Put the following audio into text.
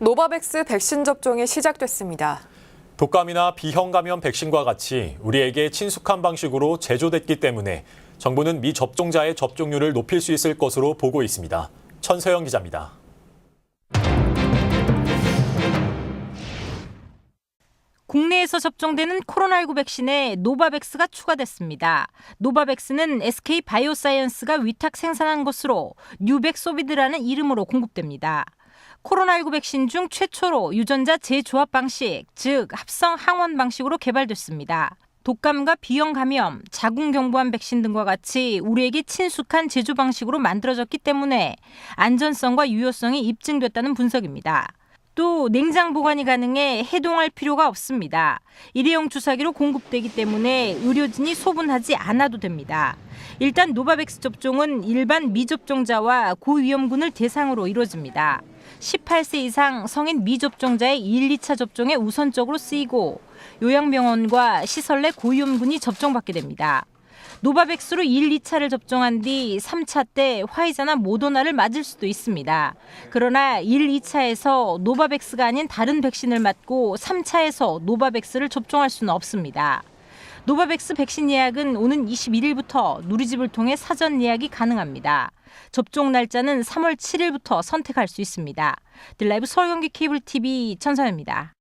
노바백스 백신 접종이 시작됐습니다. 독감이나 비형 감염 백신과 같이 우리에게 친숙한 방식으로 제조됐기 때문에 정부는 미 접종자의 접종률을 높일 수 있을 것으로 보고 있습니다. 천서영 기자입니다. 국내에서 접종되는 코로나19 백신에 노바백스가 추가됐습니다. 노바백스는 SK 바이오사이언스가 위탁 생산한 것으로 뉴백 소비드라는 이름으로 공급됩니다. 코로나19 백신 중 최초로 유전자 재조합 방식, 즉 합성 항원 방식으로 개발됐습니다. 독감과 비형 감염, 자궁 경부암 백신 등과 같이 우리에게 친숙한 제조 방식으로 만들어졌기 때문에 안전성과 유효성이 입증됐다는 분석입니다. 또 냉장 보관이 가능해 해동할 필요가 없습니다. 일회용 주사기로 공급되기 때문에 의료진이 소분하지 않아도 됩니다. 일단 노바백스 접종은 일반 미접종자와 고위험군을 대상으로 이루어집니다. 18세 이상 성인 미접종자의 1, 2차 접종에 우선적으로 쓰이고 요양병원과 시설 내 고위험군이 접종받게 됩니다. 노바백스로 1, 2차를 접종한 뒤 3차 때 화이자나 모더나를 맞을 수도 있습니다. 그러나 1, 2차에서 노바백스가 아닌 다른 백신을 맞고 3차에서 노바백스를 접종할 수는 없습니다. 노바백스 백신 예약은 오는 21일부터 누리집을 통해 사전 예약이 가능합니다. 접종 날짜는 3월 7일부터 선택할 수 있습니다. 딜라이브 서울 경기 케이블 TV 천사입니다.